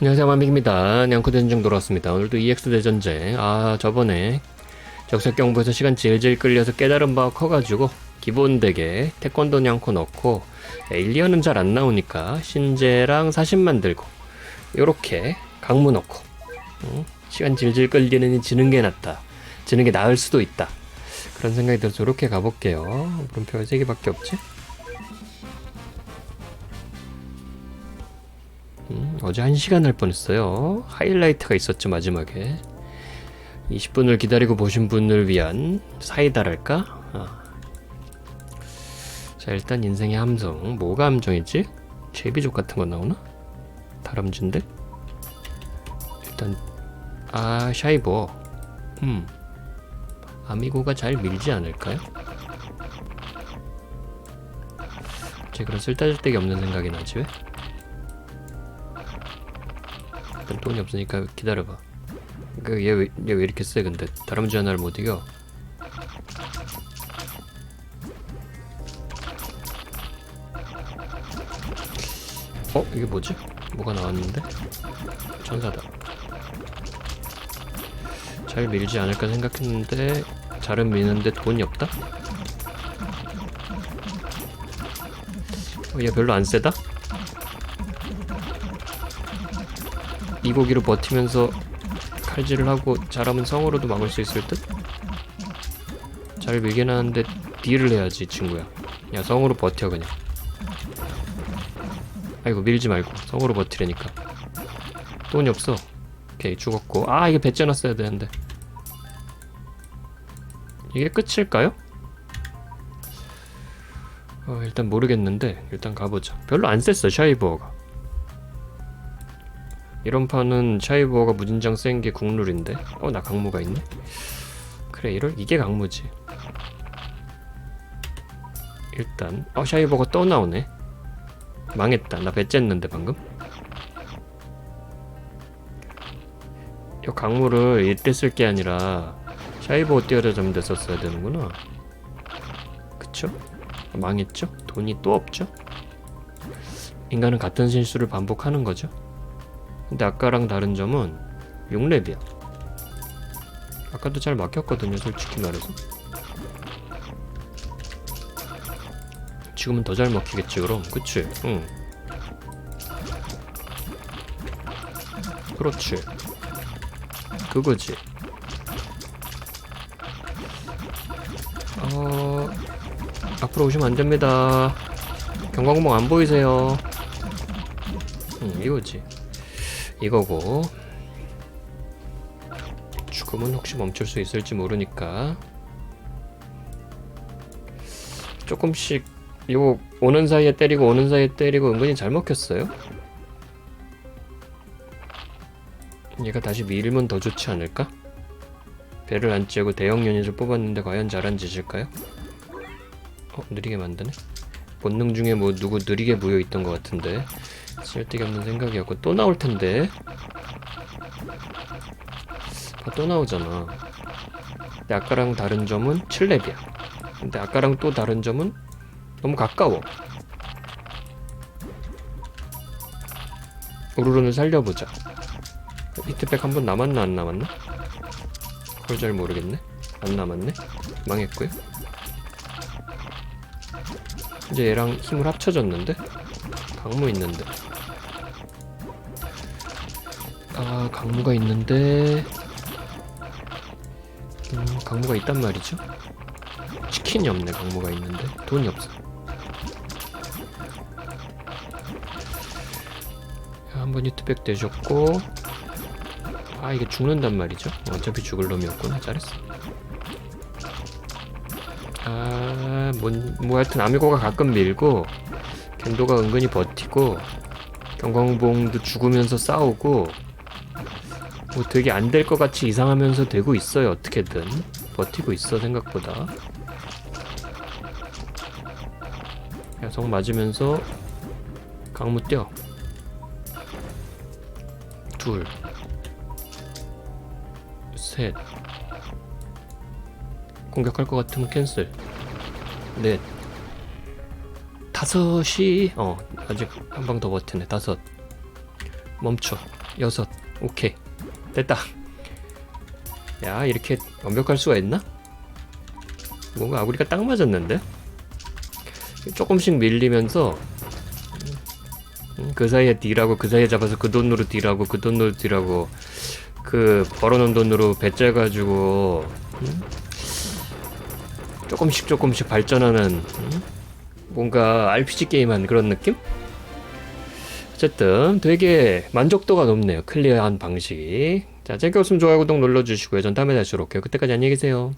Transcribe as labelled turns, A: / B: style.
A: 안녕하세요. 만빅입니다. 냥코 대전쟁 돌아왔습니다. 오늘도 EX 대전쟁 아 저번에 적색경보에서 시간 질질 끌려서 깨달은 바가 커가지고 기본 덱에 태권도 냥코 넣고 에일리언은 잘 안 나오니까 신제랑 사신 만 들고 요렇게 강무 넣고 응? 시간 질질 끌리는 지는 게 낫다. 지는 게 나을 수도 있다. 그런 생각이 들어서 이렇게 가볼게요. 물음표가 3개밖에 없지? 어제 한 시간 할 뻔했어요. 하이라이트가 있었죠 마지막에. 20분을 기다리고 보신 분을 위한 사이다랄까? 아. 자 일단 인생의 함성 뭐가 함정이지? 제비족 같은 거 나오나? 다람쥐인데? 일단 아 샤이버 음 아미고가 잘 밀지 않을까요? 제 그런 쓸데쓸데기 없는 생각이 나지 왜? 일단 돈이 없으니까 기다려봐. 그 얘 왜 얘 왜 이렇게 세 근데 다람쥐 하나를 못 이겨. 어 이게 뭐지? 뭐가 나왔는데? 천사다. 잘 밀지 않을까 생각했는데 잘은 미는데 돈이 없다? 어, 얘 별로 안 세다? 이 고기로 버티면서 칼질을 하고 잘하면 성으로도 막을 수 있을 듯? 잘 하는데 딜을 해야지 친구야. 야 성으로 버텨 그냥. 아이고 밀지 말고. 성으로 버티려니까. 돈이 없어. 오케이 죽었고. 아 이게 배째놨어야 되는데. 이게 끝일까요? 어, 일단 모르겠는데 일단 가보자 별로 안 셌어 샤이버가 이런 판은 샤이버가 무진장 센 게 국룰인데? 어 나 강무가 있네? 그래 이럴 이게 강무지. 일단 어 샤이버가 또 나오네. 망했다. 나 배쨌는데 방금? 이 강무를 이때 쓸 게 아니라 샤이버 뛰어잡는 데 썼어야 되는구나. 그쵸? 망했죠? 돈이 또 없죠? 인간은 같은 실수를 반복하는 거죠 근데 아까랑 다른 점은 6렙이야. 아까도 잘 막혔거든요, 솔직히 말해서. 지금은 더 잘 먹히겠지, 그럼. 그치? 응. 그렇지. 그거지. 어... 앞으로 오시면 안 됩니다. 경광봉 안 보이세요? 응, 이거지. 이거고 죽음은 혹시 멈출 수 있을지 모르니까 조금씩 이거 오는 사이에 때리고 오는 사이에 때리고 은근히 잘 먹혔어요 얘가 다시 밀면 더 좋지 않을까? 배를 안 째고 대형 유닛을 뽑았는데 과연 잘한 짓일까요? 어 느리게 만드네 본능 중에 뭐 누구 느리게 모여있던 것 같은데 쓸데기 없는 생각이었고 또 나올 텐데. 아, 또 나오잖아. 근데 아까랑 다른 점은 7렙이야. 근데 아까랑 또 다른 점은 너무 가까워. 우르르는 살려보자. 히트백 한 번 남았나 안 남았나? 그걸 잘 모르겠네. 안 남았네. 망했고요 이제 얘랑 힘을 합쳐졌는데? 강무 있는데. 아 강무가 있는데. 음 강무가 있단 말이죠? 치킨이 없네 강무가 있는데. 돈이 없어. 한번 히트백 되셨고. 아 이게 죽는단 말이죠? 어차피 죽을 놈이었구나. 잘했어 아 뭐 뭐 하여튼 아미고가 가끔 밀고 겐도가 은근히 버티고 경광봉도 죽으면서 싸우고 뭐 되게 안 될 것 같이 이상하면서 되고 있어요 어떻게든. 버티고 있어 생각보다. 야성 맞으면서 강무 뛰어. 둘셋 공격할 것 같으면 캔슬. 넷 다섯이 어 아직 한 방 더 버티네. 다섯. 멈춰. 여섯. 오케이. 됐다. 야 이렇게 완벽할 수가 있나? 뭔가 아구리가 딱 맞았는데? 조금씩 밀리면서 음, 그 사이에 딜하고 그 사이에 잡아서 그 돈으로 딜하고 그 돈으로 딜하고 그 벌어놓은 돈으로 배째 가지고 음? 조금씩 조금씩 발전하는 음? 뭔가 RPG 게임한 그런 느낌? 어쨌든 되게 만족도가 높네요. 클리어한 방식이. 자 봤으면 좋아요 구독 눌러주시고요. 전 다음에 다시 올게요. 그때까지 안녕히 계세요